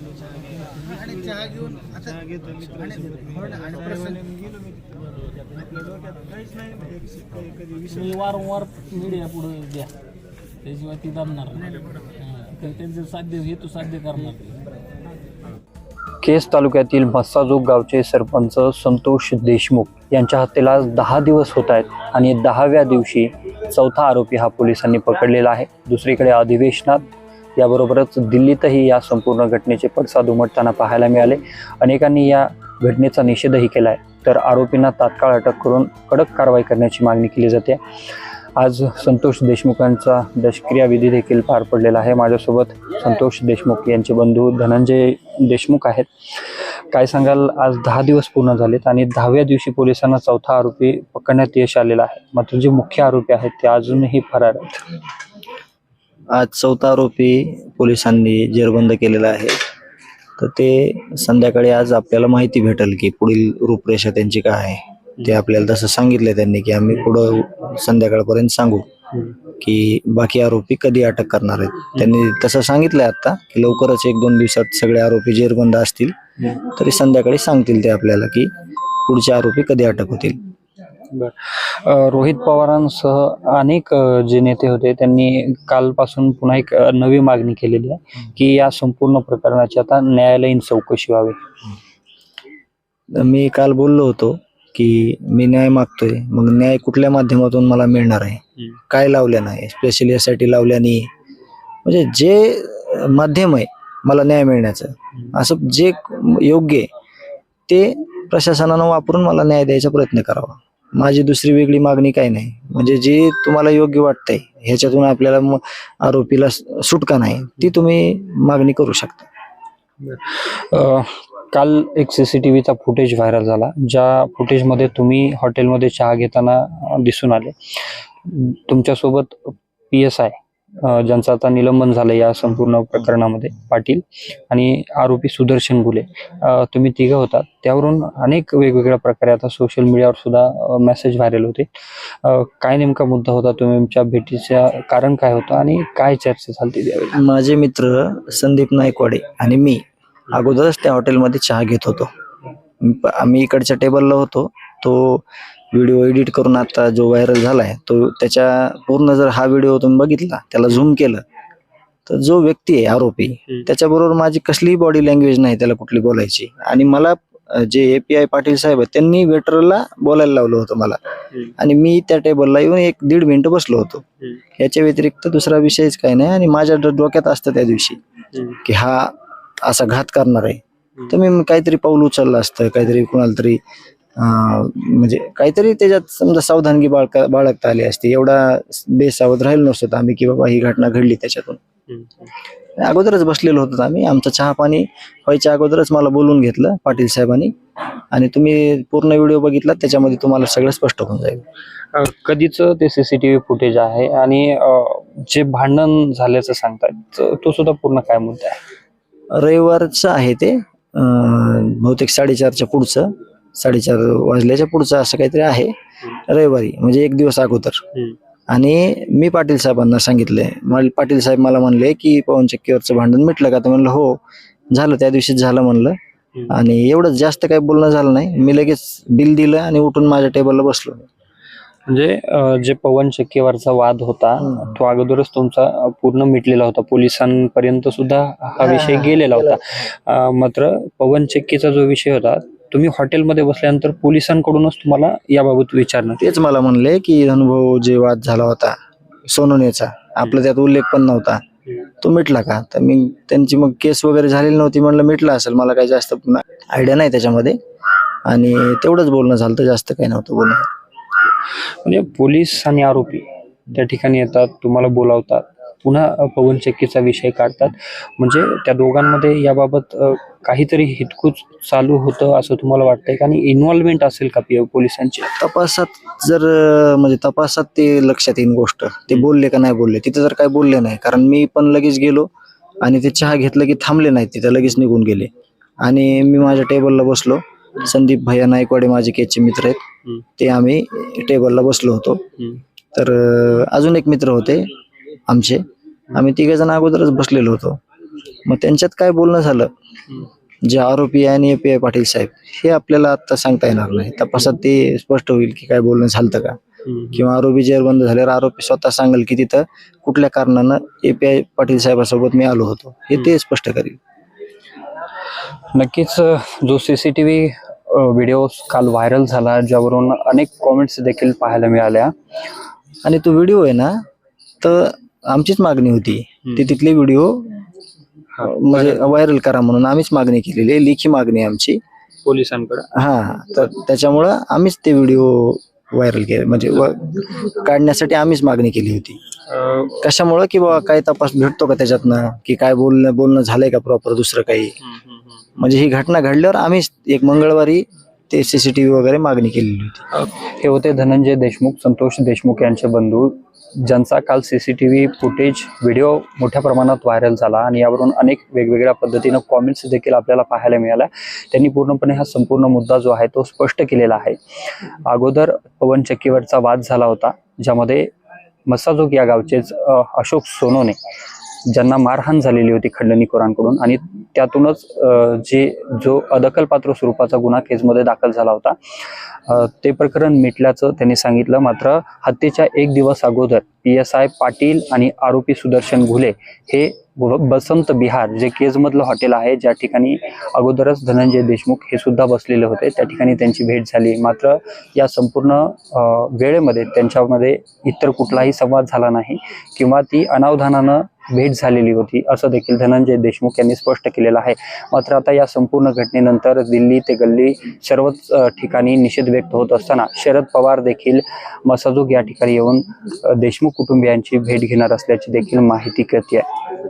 आणि चहा घेऊन आता आणि प्रसन्न. तुम्ही वारंवार मीडिया पुढे द्या. त्याशिवाय ती दाबणार नाही. तर त्यांचं साध्य हेतू साध्य करणार केस तालुक्यातील मस्साजोग गावचे सरपंच संतोष देशमुख यांच्या हत्येला दहा दिवस होत आहेत आणि दहाव्या दिवशी चौथा आरोपी हा पोलिसांनी पकडलेला आहे. दुसरीकडे अधिवेशनात याबरोबरच दिल्लीतही या संपूर्ण घटनेचे पडसाद उमटताना पाहायला मिळाले. अनेकांनी या घटनेचा निषेधही केला आहे तर आरोपींना तात्काळ अटक करून कडक कारवाई करण्याची मागणी केली जाते. आज संतोष देशमुखांचा दशक्रियाविधी देखील पार पडलेला आहे. माझ्यासोबत संतोष देशमुख यांचे बंधू धनंजय देशमुख आहेत. काय सांगाल? आज दहा दिवस पूर्ण झालेत आणि दहाव्या दिवशी पोलिसांना चौथा आरोपी पकडण्यात यश आलेला आहे. मात्र जे मुख्य आरोपी आहेत ते अजूनही फरार आहेत. आज चौथा आरोपी पोलिसांनी जेरबंद केलेला आहे. तर ते संध्याकाळी आज आपल्याला माहिती भेटेल की पुढील रूपरेषा त्यांची काय आहे. ते आपल्याला तसं सांगितलं त्यांनी की आम्ही पुढं संध्याकाळपर्यंत सांगू की बाकी आरोपी कधी अटक करणार आहेत. त्यांनी तसं सांगितलंय आता की लवकरच एक दोन दिवसात सगळे आरोपी जेरबंद असतील. तरी संध्याकाळी सांगतील ते आपल्याला की पुढचे आरोपी कधी अटक होतील. रोहित पवारांसह अनेक जे नेते होते त्यांनी कालपासून पुन्हा एक नवी मागणी केलेली आहे की या संपूर्ण प्रकरणाची आता न्यायालयीन चौकशी व्हावी. मी काल बोललो होतो की मी न्याय मागतोय मग न्याय कुठल्या माध्यमातून मला मिळणार आहे. काय लावल्या नाही? स्पेशली यासाठी लावल्याने म्हणजे जे माध्यम आहे मला न्याय मिळण्याचं. असं जे योग्य आहे ते प्रशासनानं वापरून मला न्याय द्यायचा प्रयत्न करावा. माझी दुसरी वेगळी मागणी काही नाही. म्हणजे जे तुम्हाला योग्य वाटतंय ह्याच्यातून आपल्याला आरोपीला सुटका नाही ती तुम्ही मागणी करू शकता. काल एक सीसीटीव्हीचा फुटेज व्हायरल झाला ज्या फुटेजमध्ये तुम्ही हॉटेलमध्ये चहा घेताना दिसून आले. तुमच्यासोबत पी एस आय ज्यांचं आता निलंबन झालं या संपूर्ण प्रकरणामध्ये पाटील आणि आरोपी सुदर्शन गुले. तुम्ही तिघं होता त्यावरून अनेक वेगवेगळ्या प्रकारे आता सोशल मीडियावर सुद्धा मेसेज व्हायरल होते. काय नेमका मुद्दा होता? तुमच्या भेटीच्या कारण काय होतं आणि काय चर्चा झाली त्यावेळी? माझे मित्र संदीप नायकवाडे आणि मी अगोदरच त्या हॉटेलमध्ये चहा घेत होतो. आम्ही इकडच्या टेबलला होतो. तो व्हिडिओ एडिट करून आता जो व्हायरल झालाय तो त्याच्या पूर्ण जर हा व्हिडिओ तुम्ही बघितला त्याला झूम केलं तर जो व्यक्ती आहे आरोपी त्याच्याबरोबर माझी कसलीही बॉडी लँग्वेज नाही त्याला कुठली बोलायची. आणि मला जे एपीआय पाटील साहेब आहेत त्यांनी वेटरला बोलायला लावलं होतं मला. आणि मी त्या टेबलला येऊन एक दीड मिनिट बसलो होतो. याच्या व्यतिरिक्त दुसरा विषयच काही नाही. आणि माझ्या डोक्यात असतं त्या दिवशी की हा असा घात करणार आहे. तर मी काहीतरी पाऊल उचललं असतं काहीतरी कुणाला तरी म्हणजे काहीतरी त्याच्यात समजा सावधानगी बाळका बाळगता आली असती एवढा बेसावध राहिलो नसतो आम्ही की बाबा ही घटना घडली त्याच्यातून. अगोदरच बसलेलो होतो आम्ही आमचं चहा पाणी व्हायच्या अगोदरच मला बोलून घेतलं पाटील साहेबांनी आणि तुम्ही पूर्ण व्हिडिओ बघितला त्याच्यामध्ये तुम्हाला सगळं स्पष्ट होऊन जाईल. कधीचं ते सीसीटीव्ही फुटेज आहे आणि जे भांडण झाल्याचं सांगतात त- सुद्धा पूर्ण काय मुद्दा आहे रविवारचं आहे ते बहुतेक साडेचारच्या पुढचं. साडेचार वाजल्याच्या पुढचं असं काहीतरी आहे. रविवारी म्हणजे एक दिवस अगोदर. आणि मी पाटील साहेबांना सांगितलंय मला पाटील साहेब मला म्हणले की पवन चक्कीवरचं भांडण मिटलं का? तर म्हणलं हो झालं त्या दिवशीच झालं म्हणलं. आणि एवढंच जास्त काही बोलणं झालं नाही. मी लगेच बिल दिलं आणि उठून माझ्या टेबलला बसलो. म्हणजे जे पवन चक्कीवरचा वाद होता. तो अगोदरच तुमचा पूर्ण मिटलेला होता. पोलिसांपर्यंत सुद्धा हा विषय गेलेला होता. मात्र पवन चक्कीचा जो विषय होता तुम्ही हॉटेलमध्ये बसल्यानंतर पोलिसांकडूनच तुम्हाला याबाबत विचारणं. तेच मला म्हणले की अनुभव जे वाद झाला होता सोनवण्याचा आपला त्यात उल्लेख पण नव्हता. तो मिटला का? तर मी त्यांची मग केस वगैरे झालेली नव्हती म्हणलं मिटला असेल मला काही जास्त आयडिया नाही त्याच्यामध्ये. आणि तेवढंच बोलणं झालं तर जास्त काही नव्हतं बोलणं. म्हणजे पोलीस आणि आरोपी त्या ठिकाणी येतात तुम्हाला बोलावतात. पुन्हा अ, पवन चक्कीचा विषय काढतात. म्हणजे त्या दोघांमध्ये याबाबत काहीतरी हितकूच चालू होतं असं तुम्हाला वाटतंय का? आणि इन्व्हॉल्वमेंट असेल का पी- पोलिसांची? तपासात जर म्हणजे तपासात ते लक्षात येईन गोष्ट. ते बोलले का नाही बोलले? तिथे जर काय बोलले नाही. कारण मी पण लगेच गेलो आणि ते चहा घेतलं की थांबले नाहीत तिथे लगेच निघून गेले. आणि मी माझ्या टेबलला बसलो. संदीप भैया नायकवाडे माझे केचे मित्र आहेत. ते आम्ही टेबलला बसलो होतो. तर अजून एक मित्र होते. आमचे. आम्ही तिघ जण अगोदरच बसलेलो होतो. मग त्यांच्यात काय बोलणं झालं? जे आरोपी आहे आणि ए पाटील साहेब हे आपल्याला आता सांगता येणार नाही. तपासात ते स्पष्ट होईल की काय बोलणं झालं का? किंवा आरोपी जेरबंद झाल्यावर आरोपी स्वतः सांगेल की तिथं कुठल्या कारणानं एपीआय पाटील साहेबासोबत मी आलो होतो. हे ते स्पष्ट करेल. नक्कीच जो C C T V video काल व्हायरल झाला ज्यावरून अनेक कॉमेंट्स देखील पाहायला मिळाल्या. आणि तो व्हिडिओ आहे ना तर आमचीच मागणी होती. ते तिथले व्हिडिओ म्हणजे व्हायरल करा म्हणून आम्हीच मागणी केलेली आहे. लेखी मागणी आमची. पोलिसांकडे? हा तर त्याच्यामुळं आम्हीच ते व्हिडिओ व्हायरल केले. म्हणजे काढण्यासाठी आम्हीच मागणी केली होती. कशामुळं की बाबा काय तपास भेटतो का त्याच्यातनं? की काय बोलणं बोलणं झालंय का प्रॉपर दुसरं काही? म्हणजे ही घटना घडल्यावर आम्हीच एक मंगळवारी ते सीसीटीव्ही वगैरे मागणी केलेली होती. हे होते धनंजय देशमुख संतोष देशमुख यांचे बंधू ज्यांचा काल C C T V footage video मोठ्या प्रमाणात व्हायरल झाला आणि यावरून अनेक वेगवेगळ्या पद्धतीनं कॉमेंट्स देखील आपल्याला पाहायला मिळाल्या. त्यांनी पूर्णपणे हा संपूर्ण मुद्दा जो आहे तो स्पष्ट केलेला आहे. अगोदर पवन चक्कीवरचा वाद झाला होता ज्यामध्ये मसाजोग या गावचेच अशोक सोनोने ज्यांना मारहाण झालेली होती खंडणीखोरांकडून आणि त्यातूनच जे जो अदखलपात्र स्वरूपाचा गुन्हा केसमध्ये दाखल झाला होता ते प्रकरण मिटल्याचं त्यांनी सांगितलं. मात्र हत्येच्या एक दिवस अगोदर पी एस आय पाटील आणि आरोपी सुदर्शन घुले हे बसंत बिहार जे केजमधलं हॉटेल आहे ज्या ठिकाणी अगोदरच धनंजय देशमुख हे सुद्धा बसलेले होते त्या ठिकाणी त्यांची भेट झाली. मात्र या संपूर्ण वेळेमध्ये त्यांच्यामध्ये इतर कुठलाही संवाद झाला नाही किंवा ती अनावधानानं भेट झालेली होती असं देखील धनंजय देशमुख यांनी स्पष्ट केलेलं आहे. मात्र आता या संपूर्ण घटनेनंतर दिल्ली ते गल्ली सर्वच ठिकाणी निषेध व्यक्त होत असताना शरद पवार देखील मसाजोग या ठिकाणी येऊन देशमुख कुटुंबियांची भेट घेणार असल्याची देखील माहिती कळते आहे